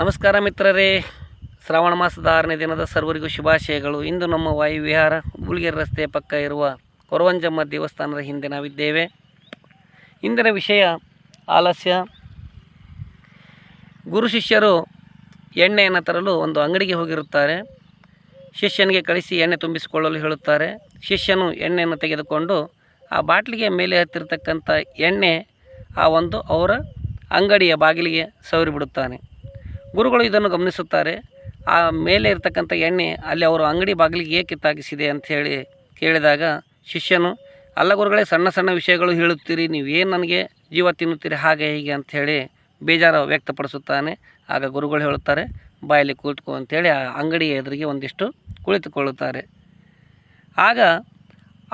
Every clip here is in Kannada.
ನಮಸ್ಕಾರ ಮಿತ್ರರೇ. ಶ್ರಾವಣ ಮಾಸದ ಆರನೇ ದಿನದ ಸರ್ವರಿಗೂ ಶುಭಾಶಯಗಳು. ಇಂದು ನಮ್ಮ ವಾಯುವಿಹಾರ ಗೂಳಿಗೆರೆ ರಸ್ತೆಯ ಪಕ್ಕ ಇರುವ ಕೊರವಂಜಮ್ಮ ದೇವಸ್ಥಾನದ ಹಿಂದೆ ನಾವಿದ್ದೇವೆ. ಇಂದಿನ ವಿಷಯ ಆಲಸ್ಯ. ಗುರು ಶಿಷ್ಯರು ಎಣ್ಣೆಯನ್ನು ತರಲು ಒಂದು ಅಂಗಡಿಗೆ ಹೋಗಿರುತ್ತಾರೆ. ಶಿಷ್ಯನಿಗೆ ಕಳಿಸಿ ಎಣ್ಣೆ ತುಂಬಿಸಿಕೊಳ್ಳಲು ಹೇಳುತ್ತಾರೆ. ಶಿಷ್ಯನು ಎಣ್ಣೆಯನ್ನು ತೆಗೆದುಕೊಂಡು ಆ ಬಾಟ್ಲಿಗೆ ಮೇಲೆ ಹತ್ತಿರತಕ್ಕಂಥ ಎಣ್ಣೆ ಆ ಒಂದು ಅವರ ಅಂಗಡಿಯ ಬಾಗಿಲಿಗೆ ಸವರಿಬಿಡುತ್ತಾನೆ ಗುರುಗಳು ಇದನ್ನು ಗಮನಿಸುತ್ತಾರೆ. ಆ ಮೇಲೆ ಇರತಕ್ಕಂಥ ಎಣ್ಣೆ ಅಲ್ಲಿ ಅವರು ಅಂಗಡಿ ಬಾಗಿಲಿಗೆ ಏಕೆ ತಾಗಿಸಿದೆ ಹೇಳಿ ಕೇಳಿದಾಗ, ಶಿಷ್ಯನು, ಅಲ್ಲ ಗುರುಗಳೇ, ಸಣ್ಣ ಸಣ್ಣ ವಿಷಯಗಳು ಹೇಳುತ್ತೀರಿ ನೀವು ಏನು ನನಗೆ ಜೀವ ತಿನ್ನುತ್ತೀರಿ, ಹಾಗೆ ಹೀಗೆ ಅಂಥೇಳಿ ಬೇಜಾರು ವ್ಯಕ್ತಪಡಿಸುತ್ತಾನೆ. ಆಗ ಗುರುಗಳು ಹೇಳುತ್ತಾರೆ, ಬಾಯಲ್ಲಿ ಕೂತ್ಕೊ ಅಂತೇಳಿ ಆ ಅಂಗಡಿಯ ಎದುರಿಗೆ ಒಂದಿಷ್ಟು ಕುಳಿತುಕೊಳ್ಳುತ್ತಾರೆ. ಆಗ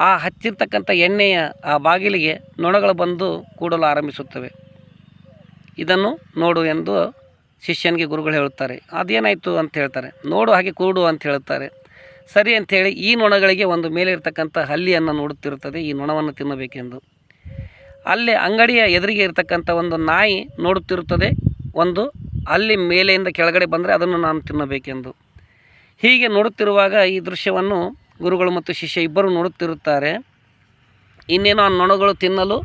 ಆ ಹಚ್ಚಿರ್ತಕ್ಕಂಥ ಎಣ್ಣೆಯ ಆ ಬಾಗಿಲಿಗೆ ನೊಣಗಳು ಬಂದು ಕೂಡಲು ಆರಂಭಿಸುತ್ತವೆ. ಇದನ್ನು ನೋಡು ಎಂದು ಶಿಷ್ಯನಿಗೆ ಗುರುಗಳು ಹೇಳುತ್ತಾರೆ, ಅದೇನಾಯಿತು ಅಂತ ಹೇಳ್ತಾರೆ, ನೋಡು ಹಾಗೆ ಕೂಡು ಅಂತ ಹೇಳುತ್ತಾರೆ. ಸರಿ ಅಂಥೇಳಿ ಈ ನೊಣಗಳಿಗೆ ಒಂದು ಮೇಲೆ ಇರತಕ್ಕಂಥ ಹಲ್ಲಿಯನ್ನು ನೋಡುತ್ತಿರುತ್ತದೆ, ಈ ನೊಣವನ್ನು ತಿನ್ನಬೇಕೆಂದು. ಅಲ್ಲಿ ಅಂಗಡಿಯ ಎದುರಿಗೆ ಇರತಕ್ಕಂಥ ಒಂದು ನಾಯಿ ನೋಡುತ್ತಿರುತ್ತದೆ, ಒಂದು ಅಲ್ಲಿ ಮೇಲೆಯಿಂದ ಕೆಳಗಡೆ ಬಂದರೆ ಅದನ್ನು ನಾನು ತಿನ್ನಬೇಕೆಂದು. ಹೀಗೆ ನೋಡುತ್ತಿರುವಾಗ ಈ ದೃಶ್ಯವನ್ನು ಗುರುಗಳು ಮತ್ತು ಶಿಷ್ಯ ಇಬ್ಬರು ನೋಡುತ್ತಿರುತ್ತಾರೆ. ಇನ್ನೇನು ಆ ನೊಣಗಳು ತಿನ್ನಲು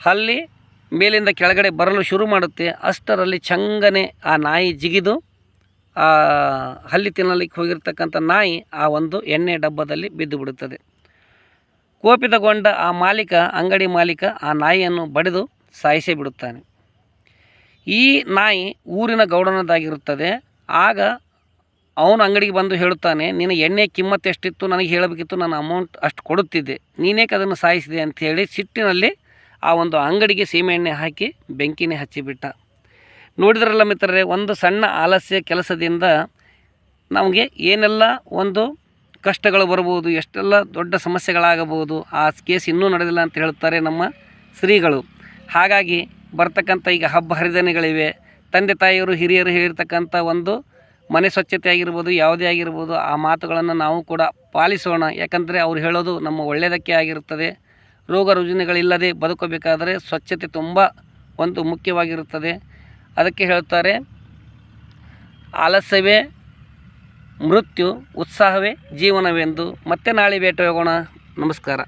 ಹಲ್ಲಿ ಮೇಲಿಂದ ಕೆಳಗಡೆ ಬರಲು ಶುರು ಮಾಡುತ್ತೆ. ಅಷ್ಟರಲ್ಲಿ ಚಂಗನೆ ಆ ನಾಯಿ ಜಿಗಿದು, ಆ ಹಲ್ಲಿ ತಿನ್ನಲಿಕ್ಕೆ ಹೋಗಿರ್ತಕ್ಕಂಥ ನಾಯಿ ಆ ಒಂದು ಎಣ್ಣೆ ಡಬ್ಬದಲ್ಲಿ ಬಿದ್ದು ಬಿಡುತ್ತದೆ. ಕೋಪಿತಗೊಂಡ ಆ ಮಾಲೀಕ, ಅಂಗಡಿ ಮಾಲೀಕ ಆ ನಾಯಿಯನ್ನು ಬಡಿದು ಸಾಯಿಸೇ ಬಿಡುತ್ತಾನೆ. ಈ ನಾಯಿ ಊರಿನ ಗೌಡನದಾಗಿರುತ್ತದೆ. ಆಗ ಅವನು ಅಂಗಡಿಗೆ ಬಂದು ಹೇಳುತ್ತಾನೆ, ನಿನ್ನ ಎಣ್ಣೆ ಕಿಮ್ಮತ್ತು ಎಷ್ಟಿತ್ತು ನನಗೆ ಹೇಳಬೇಕಿತ್ತು ನಾನು ಅಮೌಂಟ್ ಅಷ್ಟು ಕೊಡುತ್ತಿದ್ದೆ. ನೀನೇಕೆ ಅದನ್ನು ಸಾಯಿಸಿದೆ? ಅಂಥೇಳಿ ಸಿಟ್ಟಿನಲ್ಲಿ ಆ ಒಂದು ಅಂಗಡಿಗೆ ಸೀಮೆಎಣ್ಣೆ ಹಾಕಿ ಬೆಂಕಿನೇ ಹಚ್ಚಿಬಿಟ್ಟ. ನೋಡಿದ್ರಲ್ಲ ಮಿತ್ರರೇ, ಒಂದು ಸಣ್ಣ ಆಲಸ್ಯ ಕೆಲಸದಿಂದ ನಮಗೆ ಏನೆಲ್ಲ ಒಂದು ಕಷ್ಟಗಳು ಬರ್ಬೋದು ಎಷ್ಟೆಲ್ಲ ದೊಡ್ಡ ಸಮಸ್ಯೆಗಳಾಗಬಹುದು, ಆ ಕೇಸ್ ಇನ್ನೂ ನಡೆದಿಲ್ಲ ಅಂತ ಹೇಳ್ತಾರೆ ನಮ್ಮ ಶ್ರೀಗಳು ಹಾಗಾಗಿ ಬರ್ತಕ್ಕಂಥ ಈಗ ಹಬ್ಬ ಹರಿದಿನಗಳಿವೆ. ತಂದೆ ತಾಯಿಯವರು ಹಿರಿಯರು ಹೇಳಿರ್ತಕ್ಕಂಥ ಒಂದು ಮನೆ ಸ್ವಚ್ಛತೆ ಆಗಿರ್ಬೋದು, ಯಾವುದೇ ಆಗಿರ್ಬೋದು, ಆ ಮಾತುಗಳನ್ನು ನಾವು ಕೂಡ ಪಾಲಿಸೋಣ. ಯಾಕಂದರೆ ಅವ್ರು ಹೇಳೋದು ನಮ್ಮ ಒಳ್ಳೆಯದಕ್ಕೆ ಆಗಿರುತ್ತದೆ. ರೋಗ ರುಜಿನಗಳಿಲ್ಲದೆ ಬದುಕಬೇಕಾದರೆ ಸ್ವಚ್ಛತೆ ತುಂಬ ಒಂದು ಮುಖ್ಯವಾಗಿರುತ್ತದೆ. ಅದಕ್ಕೆ ಹೇಳ್ತಾರೆ ಆಲಸ್ಯವೇ, ಮೃತ್ಯು, ಉತ್ಸಾಹವೇ ಜೀವನವೆಂದು ಮತ್ತೆ ನಾಳೆ ಭೇಟಿಯಾಗೋಣ. ನಮಸ್ಕಾರ.